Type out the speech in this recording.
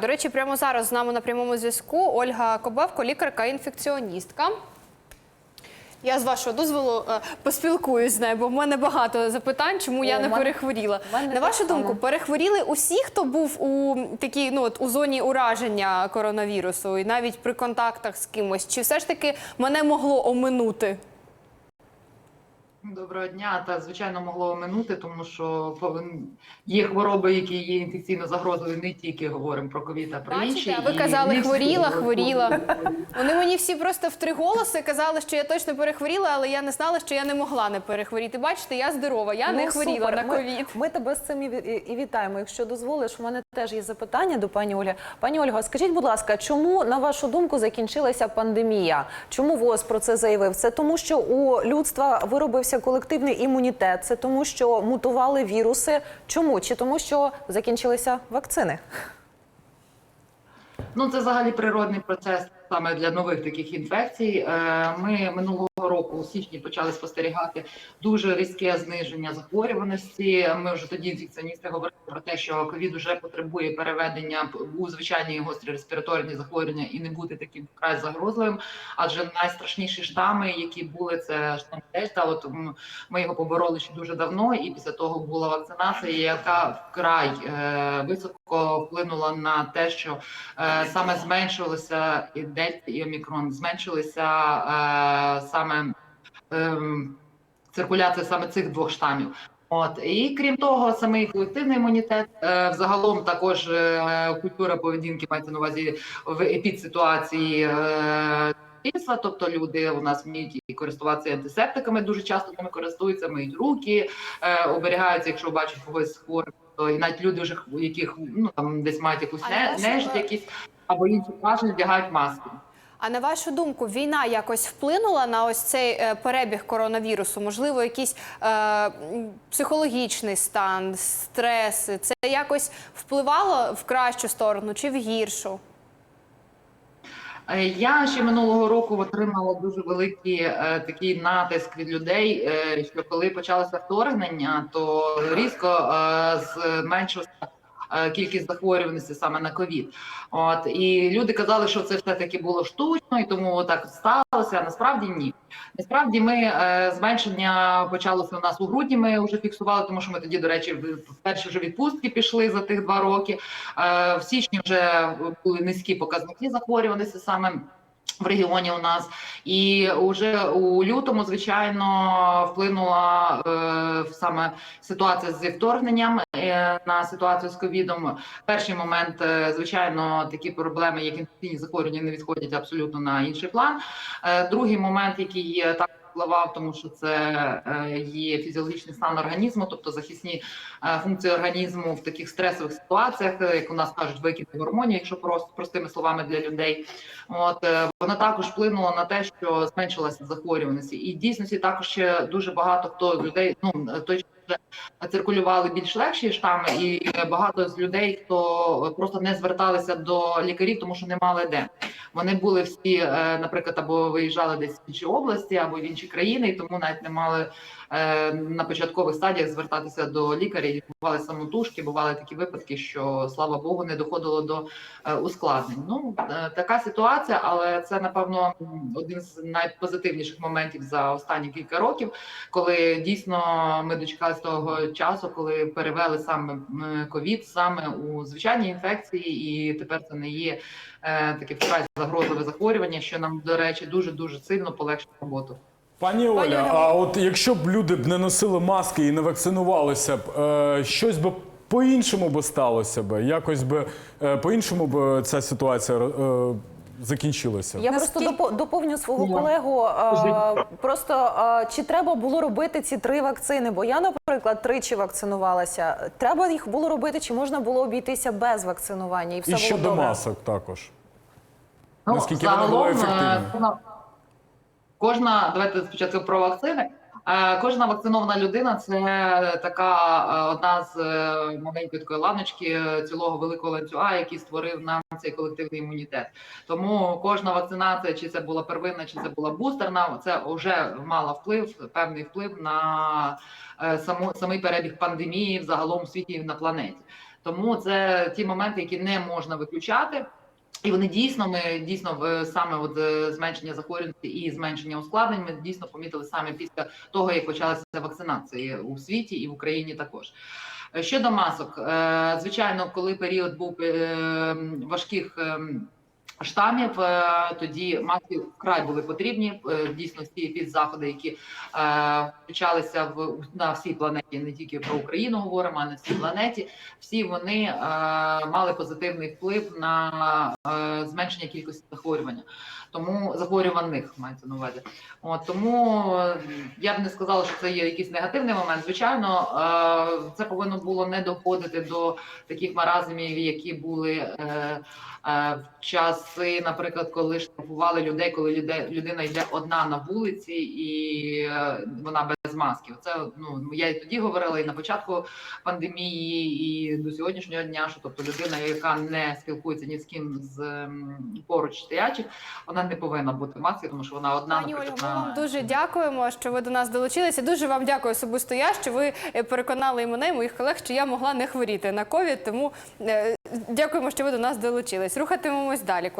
До речі, прямо зараз з нами на прямому зв'язку Ольга Кобевко, лікарка-інфекціоністка. Я з вашого дозволу е, поспілкуюсь з нею, бо в мене багато запитань, чому я не мене- перехворіла. мене На вашу думку, перехворіли усі, хто був у такій, ну от у зоні ураження коронавірусу, і навіть при контактах з кимось, чи все ж таки мене могло оминути? Доброго дня. Та звичайно могло оминути, тому що є хвороби, які є інфекційно загрозливі, не тільки говоримо про ковід, а про Бачите, інші. а ви І казали, не хворіла, хворіла. Вони мені всі просто в три голоси казали, що я точно перехворіла, але я не знала, що я не могла не перехворіти. Бачите, я здорова, я не Ну, хворіла супер. на Ми- ковід. Ми, тебе з цим і, і, і вітаємо. Якщо дозволиш, у мене теж є запитання до пані Олі. Пані Ольга, скажіть, будь ласка, чому на вашу думку закінчилася пандемія? Чому ВОЗ про це заявив? Це тому, що у людства виробився колективний імунітет. Це тому, що мутували віруси. Чому? Чи тому, що закінчилися вакцини? Ну, це взагалі природний процес саме для нових таких інфекцій. Е, Ми минулого року у січні почали спостерігати дуже різке зниження захворюваності. Ми вже тоді інфекціоністи говорили про те, що ковід вже потребує переведення у звичайні гострі респіраторні захворювання і не бути таким вкрай загрозливим. Адже найстрашніші штами, які були, це штам Дельта. От ми його побороли ще дуже давно, і після того була вакцинація, яка вкрай е, високо вплинула на те, що е, саме зменшилося і дельта, і омікрон, зменшилися е, саме ем, циркуляція саме цих двох штамів. От і крім того, самий колективний імунітет, е, взагалом також е, культура поведінки мається на увазі в епідситуації. Е, тобто люди у нас вміють і користуватися антисептиками, дуже часто ними користуються, миють руки, е, оберігаються, якщо бачать когось хворих. То і навіть люди, вже яких ну там десь мають якусь не, нежить якісь або інші важні вдягають маски. А на вашу думку, війна якось вплинула на ось цей е, перебіг коронавірусу? Можливо, якийсь е, психологічний стан, стреси? Це якось впливало в кращу сторону чи в гіршу? Е, Я ще минулого року отримала дуже великий е, такий натиск від людей. Е, що коли почалося вторгнення, то різко е, зменшилася е, кількість захворюваності саме на ковід. От і люди казали, що це все таки було штучно, і тому так сталося. А насправді ні. Насправді ми е, зменшення почалося у нас у грудні. Ми вже фіксували, тому що ми тоді, до речі, в в перші вже відпустки пішли за тих два роки. Е, в січні вже були низькі показники захворюваності саме. В регіоні у нас і вже у лютому, звичайно, вплинула е, саме ситуація зі вторгненням е, на ситуацію з ковідом. Перший момент, е, звичайно, такі проблеми, як інфекційні захворювання, не відходять абсолютно на інший план. Е, другий момент, який є так впливав, тому що це е, є фізіологічний стан організму, тобто захисні е, функції організму в таких стресових ситуаціях, е, як у нас кажуть, викид гормонів, якщо просто простими словами для людей. От вона також вплинула на те, що зменшилася захворюваність. І дійсності також ще дуже багато хто людей, ну той циркулювали більш легші штами, і багато з людей, хто просто не зверталися до лікарів, тому що не мали де. Вони були всі, е, наприклад, або виїжджали десь в інші області, або в інші країни, і тому навіть не мали е, на початкових стадіях звертатися до лікаря. І бували самотужки, бували такі випадки, що слава Богу, не доходило до е, ускладнень. Ну така ситуація, але це напевно один з найпозитивніших моментів за останні кілька років, коли дійсно ми дочекалися того часу, коли перевели саме ковід саме у звичайні інфекції, і тепер це не є таке вкрай загрозливе захворювання, що нам, до речі, дуже дуже сильно полегшить роботу. Пані Оля, Оля. а от якщо б люди б не носили маски і не вакцинувалися б, е, щось би по-іншому би сталося б? Якось би е, по-іншому б ця ситуація е, закінчилася? Я Наскільки- просто допо- доповню свого колегу. а. Просто а, чи треба було робити ці три вакцини? Бо я, наприклад, тричі вакцинувалася. Треба їх було робити, чи можна було обійтися без вакцинування? І все І було щодо добре? масок також. Ну, Наскільки вони були загалом, е, кожна, давайте спочатку про вакцини. Е, Кожна вакцинована людина це така е, одна з е, маленької такої ланочки цілого великого ланцюга, який створив нам цей колективний імунітет. Тому кожна вакцинація, чи це була первинна, чи це була бустерна, це вже мала вплив, певний вплив на саму самий перебіг пандемії взагалом у світі і на планеті. Тому це ті моменти, які не можна виключати. І вони дійсно, ми дійсно в саме от е, зменшення захворюваності і зменшення ускладнень. Ми дійсно помітили саме після того, як почалася вакцинація у світі і в Україні також. Е, Щодо масок, е, звичайно, коли період був важких. Штамів е, тоді маски вкрай були потрібні. Е, Дійсно, всі підзаходи, які е, включалися в на всій планеті, не тільки про Україну говоримо, а на всій планеті. Всі вони мали позитивний вплив на зменшення кількості захворювання, тому захворюваних мається на увазі. От тому я б не сказала, що це є якийсь негативний момент. Звичайно, це повинно було не доходити до таких маразмів, які були. В часи, наприклад, коли штрафували людей, коли людина йде одна на вулиці і е, вона без маски. Це ну я і тоді говорила, і на початку пандемії, і до сьогоднішнього дня, що тобто людина, яка не спілкується ні з ким з ем, поруч стоячих, вона не повинна бути в масці, тому що вона одна Пані наприклад, ми вам дуже дякуємо, що ви до нас долучилися. Дуже вам дякую особисто я, що ви е, переконали і мене, і моїх колег, що я могла не хворіти на ковід. Тому е, дякуємо, що ви до нас долучились. Рухатимемось далі, колеги.